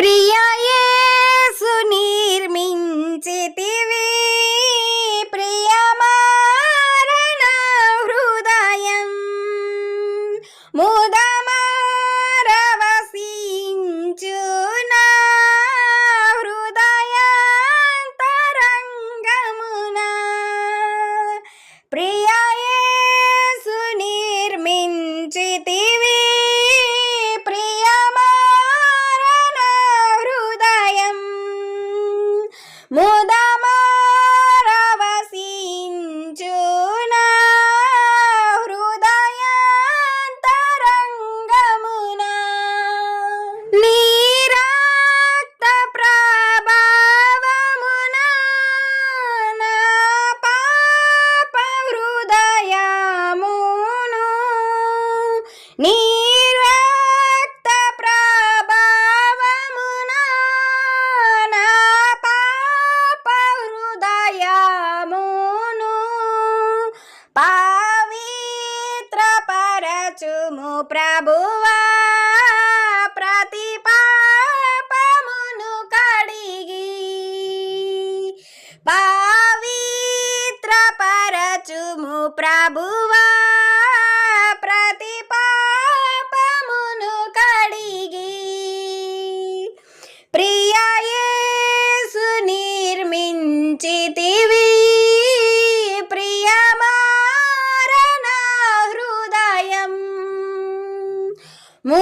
ప్రియా ప్రభువా ప్రతి పాపమును కడిగి పవిత్ర పరచుము ప్రభువా.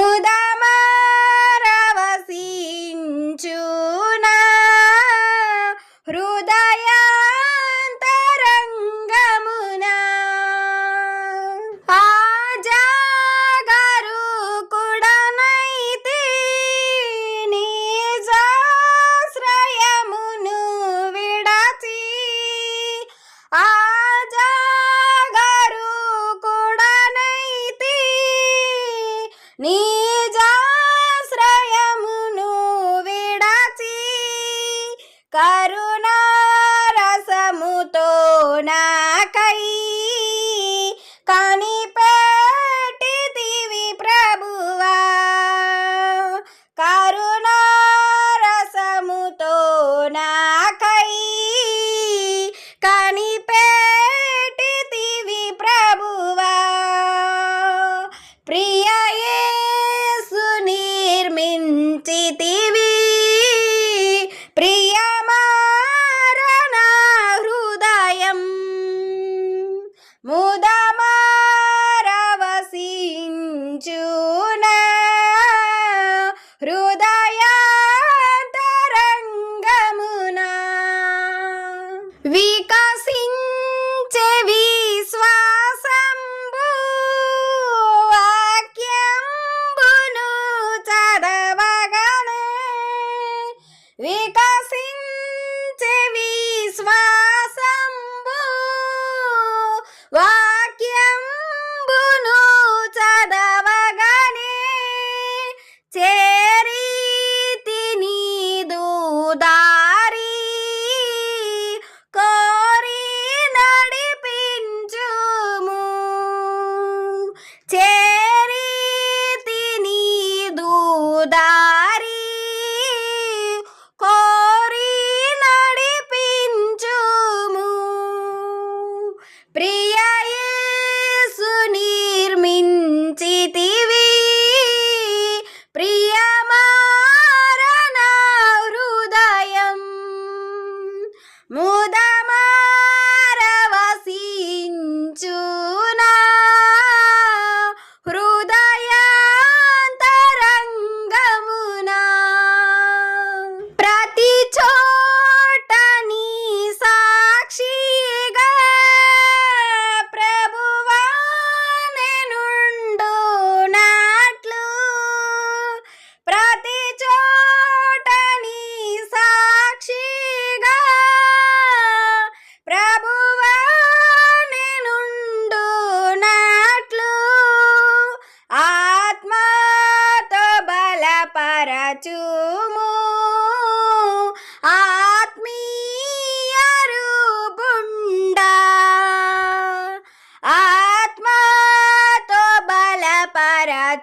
உதமா విశ్వసించే విశ్వాసంబు వాక్యంబును చదవగనే విక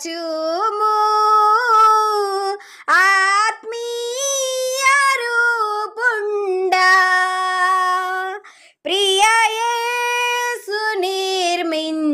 చూము ఆత్మీయ రూపుండ ప్రియయేసు నిర్మించితివి.